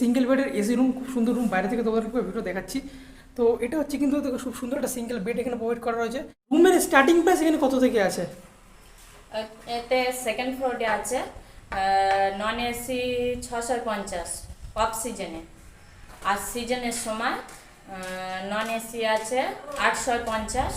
Single বেডের AC room খুব সুন্দর রুম বাইরে থেকে তোমাদেরকে ভিডিও দেখাচ্ছি। তো এটা হচ্ছে কিন্তু খুব সুন্দর একটা সিঙ্গেল বেড এখানে প্রোভাইড করা রয়েছে। রুমের স্টার্টিং প্রাইস এখানে কত থেকে আছে? এতে সেকেন্ড ফ্লোরে আছে নন এসি ছশো পঞ্চাশ অফ সিজনে আর সিজনের সময় নন এসি আছে আটশো পঞ্চাশ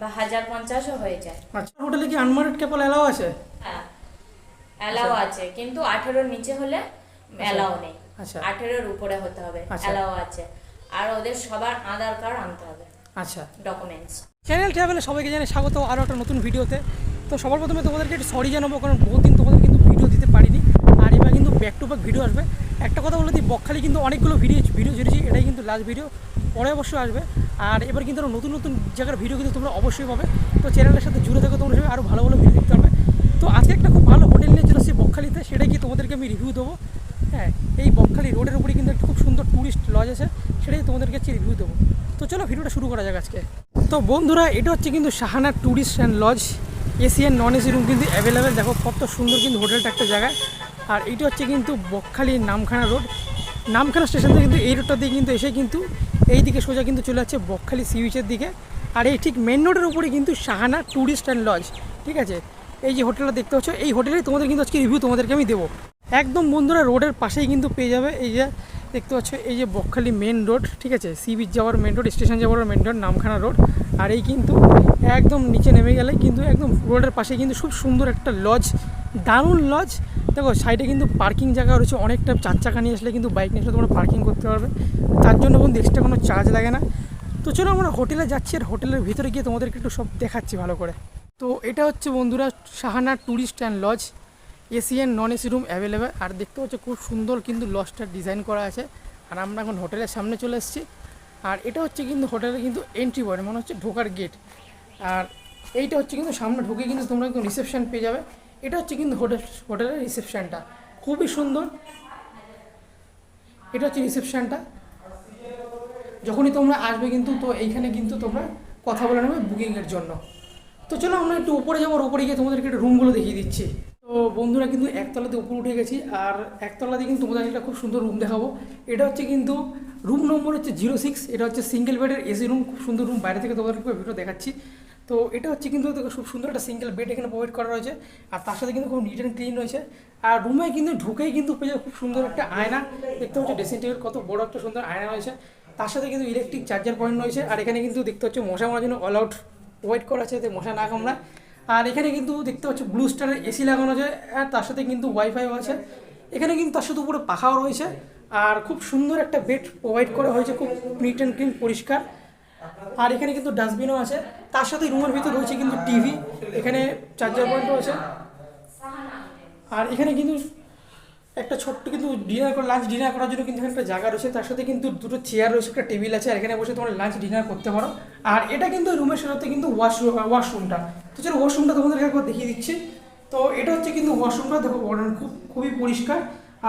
বা হাজার পঞ্চাশও হয়ে যায়। আচ্ছা হোটেলে কি আনমার্ড কেবল অ্যালাও আছে? হ্যাঁ অ্যালাও আছে কিন্তু আঠেরোর নিচে হলে অ্যালাও নেই। আচ্ছা আঠেরোর উপরে হতে হবে আচ্ছা। অ্যালাও আছে। আর ওদের সবার আধার কার্ড আনতে হবে আচ্ছা। ডকুমেন্টস চ্যানেল ট্রাভেলে সবাইকে জানাই স্বাগত আরও একটা নতুন ভিডিওতে। তো সবার প্রথমে তোমাদেরকে একটু সরি জানাব কারণ বহুদিন তোমাদের কিন্তু ভিডিও দিতে পারিনি। আর এবার কিন্তু ব্যাক টু ব্যাক ভিডিও আসবে। একটা কথা বলে দিই বকখালি কিন্তু অনেকগুলো ভিডিও ভিডিও ছেড়েছি এটাই কিন্তু লাস্ট ভিডিও পরে অবশ্যই আসবে। আর এবার কিন্তু নতুন নতুন জায়গার ভিডিও কিন্তু তোমরা অবশ্যই পাবে। তো চ্যানেলের সাথে জুড়ে থাকো তোমরা আরও ভালো ভালো ভিডিও দেখতে পারবে। তো আজকে একটা খুব ভালো হোটেল নিয়ে চলে এসেছি বকখালিতে সেটাই কি তোমাদেরকে আমি রিভিউ দেবো। হ্যাঁ এই বকখালি রোডের উপরে কিন্তু একটা খুব সুন্দর ট্যুরিস্ট লজ আছে, সেটাই তোমাদেরকে আজকে রিভিউ দেবো। তো চলো ভিডিওটা শুরু করা যাক আজকে। তো বন্ধুরা, এটা হচ্ছে কিন্তু Sahana tourist and lodge AC and non AC room কিন্তু অ্যাভেলেবেল দেখো কত সুন্দর কিন্তু হোটেলটা একটা জায়গায় আর এইটা হচ্ছে কিন্তু বকখালি নামখানা রোড নামখানা স্টেশন থেকে কিন্তু এই রোডটা দিয়ে কিন্তু এসে কিন্তু এই দিকে সোজা কিন্তু চলে যাচ্ছে বকখালি সি বিচের দিকে। আর এই ঠিক মেন রোডের উপরে কিন্তু সাহানা ট্যুরিস্ট অ্যান্ড লজ ঠিক আছে? এই যে হোটেলটা দেখতে পাচ্ছ, এই হোটেলে তোমাদের কিন্তু আজকে রিভিউ তোমাদেরকে আমি দেবো। একদম বন্ধুরা, রোডের পাশেই কিন্তু পেয়ে যাবে। এই যে দেখতে পাচ্ছ, এই যে বকখালি মেন রোড ঠিক আছে? সি বিচ যাওয়ার মেন রোড স্টেশন যাওয়ার মেন রোড নামখানা রোড আর এই কিন্তু একদম নিচে নেমে গেলে কিন্তু একদম রোডের পাশে কিন্তু খুব সুন্দর একটা লজ দারুণ লজ দেখো সাইডে কিন্তু পার্কিং জায়গা রয়েছে অনেকটা, চার চাকা নিয়ে আসলে কিন্তু বাইক নিয়ে আসলে তোমরা পার্কিং করতে পারবে। তার জন্য কিন্তু এক্সট্রা কোনো চার্জ লাগে না। তো চলো আমরা হোটেলে যাচ্ছি, আর হোটেলের ভিতরে গিয়ে তোমাদেরকে একটু সব দেখাচ্ছি ভালো করে। তো এটা হচ্ছে বন্ধুরা Sahana tourist and lodge AC and non AC room available আর দেখতে হচ্ছে খুব সুন্দর কিন্তু লজটা ডিজাইন করা আছে। আর আমরা এখন হোটেলের সামনে চলে এসেছি। আর এটা হচ্ছে কিন্তু হোটেলের কিন্তু এন্ট্রি পয়েন্ট মনে হচ্ছে ঢোকার গেট আর এইটা হচ্ছে কিন্তু সামনে ঢুকে কিন্তু তোমরা কিন্তু রিসেপশান পেয়ে যাবে। এটা হচ্ছে কিন্তু হোটেল হোটেলের রিসেপশনটা খুবই সুন্দর। এটা হচ্ছে রিসেপশানটা যখনই তোমরা আসবে কিন্তু তো এইখানে কিন্তু তোমরা কথা বলে নেবে বুকিংয়ের জন্য। তো চলো আমরা একটু উপরে যাব উপরে গিয়ে তোমাদেরকে একটু রুমগুলো দেখিয়ে দিচ্ছি। তো বন্ধুরা কিন্তু একতলাতে উপরে উঠে গেছি, আর একতলাতে কিন্তু তোমাদের একটা খুব সুন্দর রুম দেখাবো। এটা হচ্ছে কিন্তু রুম নম্বর হচ্ছে জিরো সিক্স এটা হচ্ছে সিঙ্গেল বেডের এসি রুম খুব সুন্দর রুম বাইরে থেকে তোমাদেরকে ভিডিও দেখাচ্ছি। তো এটা হচ্ছে কিন্তু খুব সুন্দর একটা সিঙ্গেল বেড এখানে প্রোভাইড করা রয়েছে, আর তার সাথে কিন্তু খুব নিট অ্যান্ড ক্লিন রয়েছে। আর রুমে কিন্তু ঢুকেই কিন্তু পেয়ে খুব সুন্দর একটা আয়না, দেখতে হচ্ছে ড্রেসিং টেবিল কত বড় একটা সুন্দর আয়না রয়েছে। তার সাথে কিন্তু ইলেকট্রিক চার্জার পয়েন্ট রয়েছে, আর এখানে কিন্তু দেখতে হচ্ছে মশা মারার জন্য অল আউট প্রোভাইড করা আছে, যাতে মশা না কামড়ায়। আর এখানে কিন্তু দেখতে পাচ্ছ ব্লু স্টারের এসি লাগানো আছে, আর তার সাথে কিন্তু ওয়াইফাইও আছে। এখানে কিন্তু তার সাথে উপরে পাখাও রয়েছে, আর খুব সুন্দর একটা বেড প্রোভাইড করা হয়েছে, খুব নিট অ্যান্ড ক্লিন পরিষ্কার। আর এখানে কিন্তু ডাস্টবিনও আছে, তার সাথে রুমের ভিতর রয়েছে কিন্তু টিভি এখানে চার্জার পয়েন্টও আছে। আর এখানে কিন্তু একটা ছোট্ট কিন্তু ডিনার করে লাঞ্চ ডিনার করার জন্য কিন্তু একটা জায়গা রয়েছে, তার সাথে কিন্তু দুটো চেয়ার রয়েছে, একটা টেবিল আছে, আর এখানে বসে তোমরা লাঞ্চ ডিনার করতে পারো। আর এটা কিন্তু রুমের সাথে কিন্তু ওয়াশরুম ওয়াশরুমটা তো চলো ওয়াশরুমটা তোমাদের একবার দেখিয়ে দিচ্ছি। তো এটা হচ্ছে কিন্তু ওয়াশরুমটা দেখো খুব, খুবই পরিষ্কার।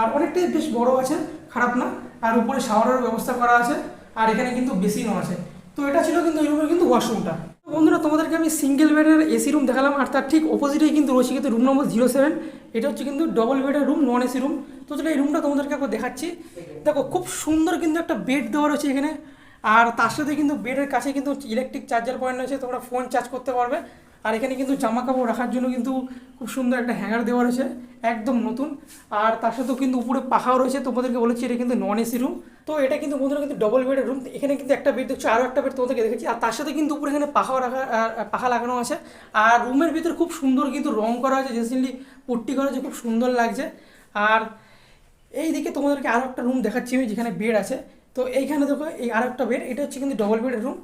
আর অনেকটাই বেশ বড় আছে, খারাপ না। আর উপরে শাওয়ারের ব্যবস্থা করা আছে, আর এখানে কিন্তু বেসিনও আছে। তো এটা ছিল কিন্তু এই রুমের কিন্তু ওয়াশরুমটা বন্ধুরা, তোমাদেরকে আমি সিঙ্গেল বেডের এসি রুম দেখালাম, আর তার ঠিক অপোজিটেই কিন্তু রয়েছে কিন্তু রুম নম্বর জিরো সেভেন এটা হচ্ছে কিন্তু ডবল বেডের রুম নন এসি রুম তো চলো এই রুমটা তোমাদেরকে একবার দেখাচ্ছি। দেখো, খুব সুন্দর কিন্তু একটা বেড দেওয়া রয়েছে এখানে। আর তার সাথে কিন্তু বেডের কাছে কিন্তু ইলেকট্রিক চার্জার পয়েন্ট রয়েছে, তোমরা ফোন চার্জ করতে পারবে। আর এখানে কিন্তু জামা কাপড় রাখার জন্য কিন্তু খুব সুন্দর একটা হ্যাঙ্গার দেওয়া রয়েছে, একদম নতুন। আর তার সাথেও কিন্তু উপরে পাখাও রয়েছে, তোমাদেরকে বলেছি এটা কিন্তু নন এসি রুম তো এটা কিন্তু বন্ধুরা কিন্তু ডবল বেডের রুম এখানে কিন্তু একটা বেড দেখছ আরও একটা বেড তোমাদেরকে দেখেছি আর তার সাথে কিন্তু উপরে এখানে পাখাও রাখা পাখা লাগানো আছে। আর রুমের ভিতরে খুব সুন্দর কিন্তু রং করা আছে রিসেন্টলি পট্টি করা আছে, খুব সুন্দর লাগছে। আর এই দিকে তোমাদেরকে আরও একটা রুম দেখাচ্ছি আমি, যেখানে বেড আছে। তো এইখানে দেখো, এই আরও একটা বেড এটা হচ্ছে কিন্তু ডবল বেডের রুম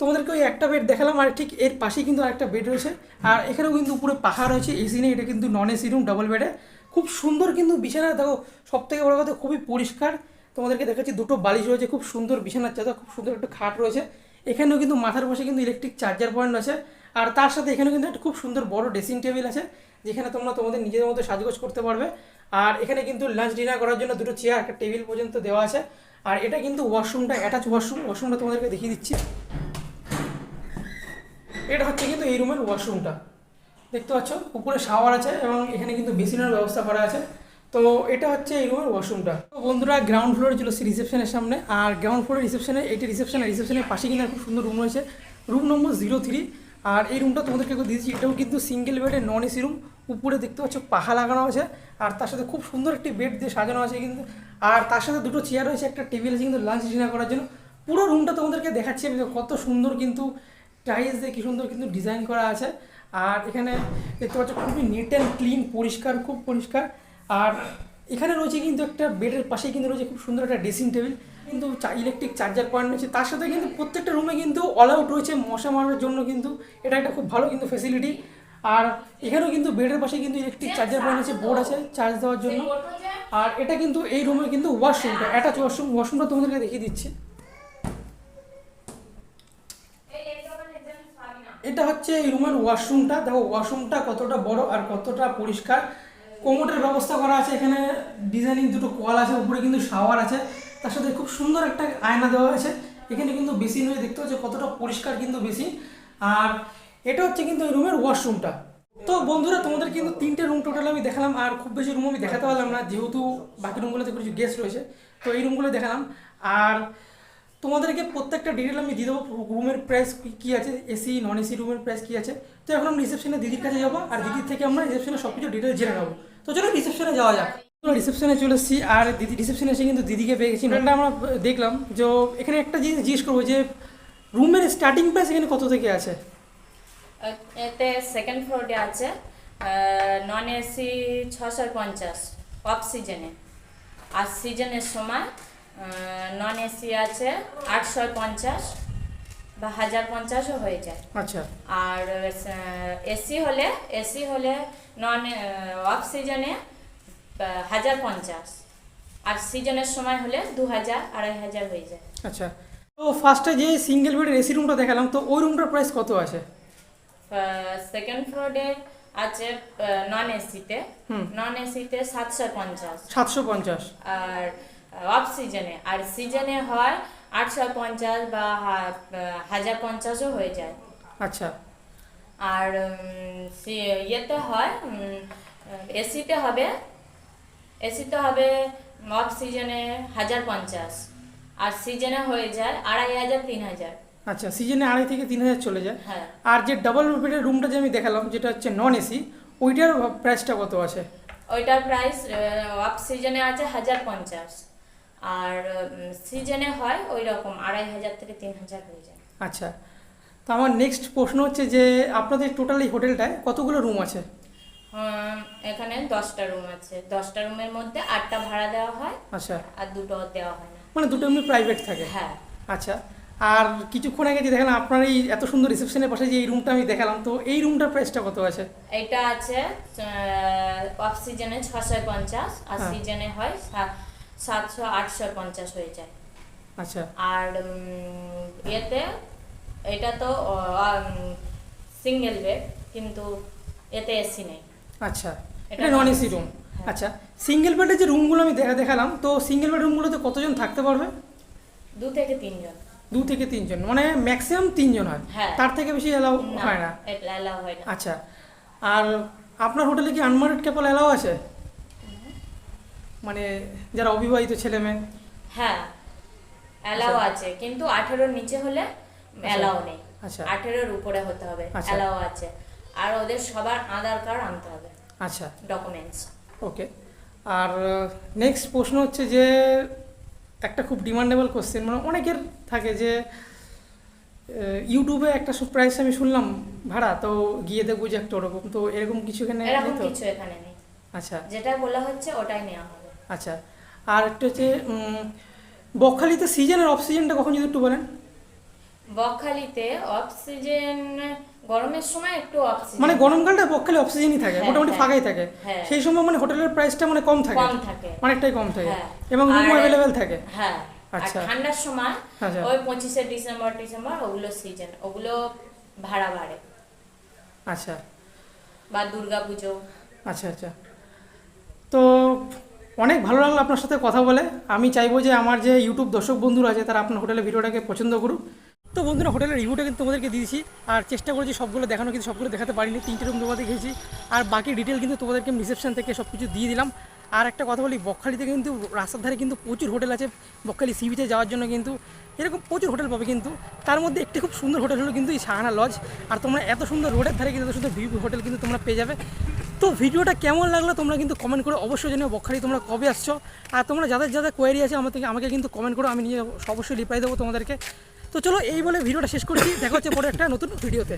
তোমাদেরকে ওই একটা বেড দেখালাম, আর ঠিক এর পাশেই কিন্তু আরেকটা বেড রয়েছে। আর এখানেও কিন্তু উপরে পাহাড় রয়েছে এসি নেই, এটা কিন্তু নন এসি রুম ডাবল বেডে খুব সুন্দর কিন্তু বিছানা, দেখো সব থেকে বড় কথা খুবই পরিষ্কার। তোমাদেরকে দেখাচ্ছি দুটো বালিশ রয়েছে, খুব সুন্দর বিছানার চাদর, খুব সুন্দর একটা খাট রয়েছে। এখানেও কিন্তু মাথার পাশে কিন্তু ইলেকট্রিক চার্জার পয়েন্ট আছে। আর তার সাথে এখানেও কিন্তু একটা খুব সুন্দর বড় ড্রেসিং টেবিল আছে, যেখানে তোমরা তোমাদের নিজেদের মতো সাজগোজ করতে পারবে। আর এখানে কিন্তু লাঞ্চ ডিনার করার জন্য দুটো চেয়ার একটা টেবিল পর্যন্ত দেওয়া আছে। আর এটা কিন্তু ওয়াশরুমটা অ্যাটাচ ওয়াশরুম ওয়াশরুমটা তোমাদেরকে দেখিয়ে দিচ্ছি। এটা হচ্ছে কিন্তু এই রুমের ওয়াশরুমটা। দেখতে পাচ্ছ, উপরে শাওয়ার আছে এবং এখানে কিন্তু বেসিনের ব্যবস্থা করা আছে। তো এটা হচ্ছে এই রুমের ওয়াশরুমটা। তো বন্ধুরা গ্রাউন্ড ফ্লোরে ছিল রিসেপশনের সামনে আর গ্রাউন্ড ফ্লোরে রিসেপশনে, এটি রিসেপশন রিসেপশনের পাশে কিন্তু খুব সুন্দর রুম রয়েছে। রুম নম্বর জিরো থ্রি আর এই রুমটা তোমাদেরকে একটু দিয়েছি, এটাও কিন্তু সিঙ্গেল বেডের নন এসি রুম উপরে দেখতে পাচ্ছ পাহা লাগানো আছে আর তার সাথে খুব সুন্দর একটি বেড দিয়ে সাজানো আছে কিন্তু। আর তার সাথে দুটো চেয়ার রয়েছে, একটা টেবিল আছে কিন্তু লাঞ্চ ডিনার করার জন্য। পুরো রুমটা তোমাদেরকে দেখাচ্ছি আমি কত সুন্দর কিন্তু টাইলস দিয়ে কি সুন্দর কিন্তু ডিজাইন করা আছে। আর এখানে দেখতে পাচ্ছ খুবই নিট অ্যান্ড ক্লিন পরিষ্কার, খুব পরিষ্কার। আর এখানে রয়েছে কিন্তু একটা বেডের পাশে কিন্তু রয়েছে খুব সুন্দর একটা ড্রেসিং টেবিল কিন্তু ইলেকট্রিক চার্জার পয়েন্ট রয়েছে। তার সাথে কিন্তু প্রত্যেকটা রুমে কিন্তু অল আউট রয়েছে মশা মারার জন্য কিন্তু। এটা একটা খুব ভালো কিন্তু ফেসিলিটি আর এখানেও কিন্তু বেডের পাশে কিন্তু ইলেকট্রিক চার্জার পয়েন্ট আছে বোর্ড আছে চার্জ দেওয়ার জন্য। আর এটা কিন্তু এই রুমে কিন্তু ওয়াশরুমটা অ্যাটাচ ওয়াশরুম ওয়াশরুমটা তোমাদেরকে দেখিয়ে দিচ্ছি। এটা হচ্ছে এই রুমের ওয়াশরুমটা। দেখো, ওয়াশরুমটা কতটা বড় আর কতটা পরিষ্কার। কোমোটের ব্যবস্থা করা আছে এখানে। ডিজাইনিং দুটো কল আছে, উপরে কিন্তু শাওয়ার আছে। তার সাথে খুব সুন্দর একটা আয়না দেওয়া হয়েছে। এখানে কিন্তু বেসিন হয়ে দেখতে হচ্ছে কতটা পরিষ্কার কিন্তু বেসিন। আর এটা হচ্ছে কিন্তু এই রুমের ওয়াশরুমটা। তো বন্ধুরা, তোমাদের কিন্তু তিনটে রুম টোটাল আমি দেখালাম, আর খুব বেশি রুম আমি দেখাতে পারলাম না, যেহেতু বাকি রুমগুলোতে কিছু গেস্ট রয়েছে, তো এই রুমগুলো দেখালাম। আর তোমাদেরকে প্রত্যেকটা ডিটেল আমি দিয়ে দেবো রুমের প্রাইস কী আছে এসি নন এসি রুমের প্রাইস কী আছে। তো এখন আমরা রিসেপশনে দিদির কাছে যাব, আর দিদির থেকে আমরা রিসেপশনে সব কিছু ডিটেল জেনে নেব। তো চলো রিসেপশনে যাওয়া যাক। রিসেপশনে চলে এসেছি, আর দিদি রিসেপশনে এসে কিন্তু দিদিকে পেয়ে গেছি। এটা আমরা দেখলাম, যে এখানে একটা জিনিস জিজ্ঞেস করব যে রুমের স্টার্টিং প্রাইস এখানে কত থেকে আছে? এতে সেকেন্ড ফ্লোরে আছে নন এসি ছশো পঞ্চাশ অফ সিজনে আর সিজনের সময় নন এসি আছে আটশো পঞ্চাশ বা হাজার পঞ্চাশও হয়ে যায়। আচ্ছা। আর এসি হলে এসি হলে নন অফ সিজনে হাজার পঞ্চাশ। আর সিজনের সময় হলে দু হাজার আড়াই হাজার হয়ে যায়। আচ্ছা। তো ফার্স্টে যে সিঙ্গেল বেডের এসি রুমটা দেখালাম তো ওই রুমটার প্রাইস কত আছে? সেকেন্ড ফ্লোরে আছে নন এসিতে। নন এসিতে সাতশো পঞ্চাশ। সাতশো পঞ্চাশ। আর অফ সিজনে আর সিজনে হয় আটশো পঞ্চাশ বা হাজার পঞ্চাশও হয়ে যায়। আচ্ছা। আর সি- ইয়েতে হয় এসিতে হবে এসিতে হবে অফ সিজনে হাজার পঞ্চাশ। আর সিজনে হয়ে যায় আড়াই হাজার তিন হাজার। আচ্ছা সিজনে আড়াই থেকে তিন হাজার চলে যায়। হ্যাঁ। আর যে ডাবল বেডের রুমটা যে আমি দেখালাম যেটা হচ্ছে নন এসি ওইটার প্রাইসটা কত আছে? ওইটার প্রাইস অফ সিজনে আছে হাজার পঞ্চাশ। আর সিজনে হয় ওই রকম আড়াই হাজার থেকে তিন হাজার হয়ে যায়। আচ্ছা তো আমার নেক্সট প্রশ্ন হচ্ছে যে আপনাদের টোটাল এই হোটেলটায় কতগুলো রুম আছে? এখানে দশটা রুম আছে। দশটা রুমের মধ্যে আটটা ভাড়া দেওয়া হয় আচ্ছা। আর দুটো দেওয়া হয় না। মানে দুটো এমনি প্রাইভেট থাকে? হ্যাঁ। আচ্ছা আর কিছুক্ষণ আগে যে দেখালাম আপনার এই এত সুন্দর রিসেপশনের পাশে যে এই রুমটা আমি দেখালাম তো এই রুমটার প্রাইসটা কত আছে? এটা আছে অফ সিজনে ছশো পঞ্চাশ আর হ্যাঁ। সিজনে হয় সা- সাতশো আটশো পঞ্চাশ হয়ে যায়। আচ্ছা। আর ইয়েতে এটা তো সিঙ্গেল বেড কিন্তু এতে এসি নেই। আচ্ছা। এটা নন এসি রুম। আচ্ছা। সিঙ্গেল বেডের যে রুমগুলো আমি দেখা দেখালাম তো সিঙ্গেল বেড রুমগুলোতে কতজন থাকতে পারবে? দু থেকে তিনজন। দু থেকে তিনজন। মানে ম্যাক্সিমাম তিনজন হয়। হ্যাঁ। তার থেকে বেশি এলাও হয় না। অ্যালাউ হয় না। আচ্ছা। আর আপনার হোটেলে কি আনমারিড কাপল এলাও আছে? মানে যারা অবিবাহিত ছেলে মেয়ে। হ্যাঁ অ্যালাউ আছে কিন্তু আঠেরোর নিচে হলে অ্যালাউ নেই। আচ্ছা। আঠেরোর উপরে হতে হবে আচ্ছা। অ্যালাউ আছে। আর ওদের সবার আধার কার্ড আনতে হবে আচ্ছা। ডকুমেন্টস ওকে। আর নেক্সট প্রশ্ন হচ্ছে যে একটা খুব ডিমান্ডেবল কোশ্চেন মানে অনেকের থাকে যে ইউটিউবে একটা প্রাইস আমি শুনলাম ভাড়া তো গিয়ে দেখব যে একটা ওরকম তো এরকম কিছু এখানে এরকম কিছু এখানে নেই। আচ্ছা। যেটা বলা হচ্ছে ওটাই নেওয়া হবে আচ্ছা আর একটা হচ্ছে বকখালিতে সিজন আর অফ সিজনটা কখন যদি একটু বলেন? বকখালিতে অক্সিজেন গরমের সময় একটু অক্সিজেন মানে গরমকালটা বকখালি অফ সিজনই থাকে হ্যাঁ, মোটামুটি হ্যাঁ। ফাঁকাই থাকে। হ্যাঁ। সেই সময় মানে হোটেলের প্রাইসটা মানে কম থাকে। কম থাকে। অনেকটাই কম থাকে। এবং রুম অ্যাভেলেবেল থাকে। হ্যাঁ। আচ্ছা। ঠান্ডার সময় আচ্ছা। ওই পঁচিশে ডিসেম্বর ডিসেম্বর ওগুলো সিজন ওগুলো ভাড়া বাড়ে। আচ্ছা। বা দুর্গা পুজো আচ্ছা আচ্ছা। তো অনেক ভালো লাগল আপনার সাথে কথা বলে। আমি চাইব যে আমার যে ইউটিউব দর্শক বন্ধুরা আছে, তারা আপনার হোটেলের ভিডিওটাকে পছন্দ করুক। তো বন্ধুরা, হোটেলের রিভিউটা কিন্তু তোমাদেরকে দিয়েছি। আর চেষ্টা করেছি সবগুলো দেখানো, কিন্তু সবগুলো দেখাতে পারিনি। তিনটে রুম তোমাদের দেখেছি আর বাকি ডিটেল কিন্তু তোমাদেরকে রিসেপশন থেকে সব কিছু দিয়ে দিলাম। আর একটা কথা বলি, বকখালিতে কিন্তু রাস্তার ধারে কিন্তু প্রচুর হোটেল আছে। বকখালি সি বিচে যাওয়ার জন্য কিন্তু এরকম প্রচুর হোটেল পাবে কিন্তু। তার মধ্যে একটি খুব সুন্দর হোটেল হলো কিন্তু এই সাহানা লজ আর তোমরা এত সুন্দর রোডের ধারে কিন্তু এত সুন্দর ভিউ হোটেল কিন্তু তোমরা পেয়ে যাবে। তো ভিডিওটা কেমন লাগল তোমরা কিন্তু কমেন্ট করে অবশ্যই জানিও। বকখালি, তোমরা কবে আসছো? আর তোমরা যাদের যাদের কোয়ারি আছে, আমার থেকে আমাকে কিন্তু কমেন্ট করো, আমি নিয়ে অবশ্যই রিপ্লাই দেবো তোমাদেরকে। তো চলো, এই বলে ভিডিওটা শেষ করছি। দেখা হচ্ছে পরে একটা নতুন ভিডিওতে।